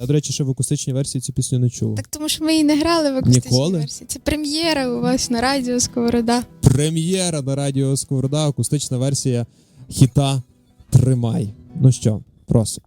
Я, до речі, ще в акустичній версії цю пісню не чув. Так тому що ми її не грали в акустичній Ніколи? версії. Це прем'єра у вас на радіо Сковорода. Прем'єра на радіо Сковорода, акустична версія хіта Тримай. Ну що, просимо.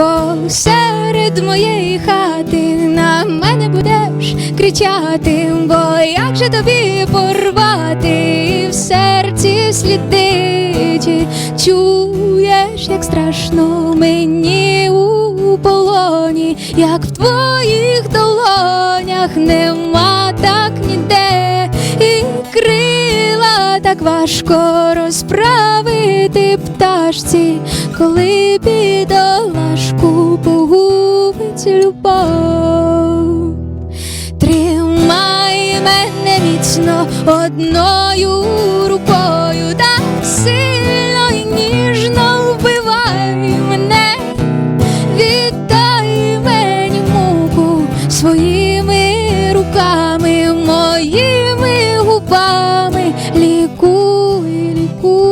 Посеред моєї хати на мене будеш кричати, бо як же тобі порвати? В серці слідити, чуєш, як страшно мені у полоні, як в твоїх долонях нема так ніде, і крила так важко ти пташці, коли бідолашку погубить любов, тримай мене вічно одною рукою, так сильно й ніжно вбивай мене, віддай мені муку своїми руками, моїми губами, лікуй, лікуй.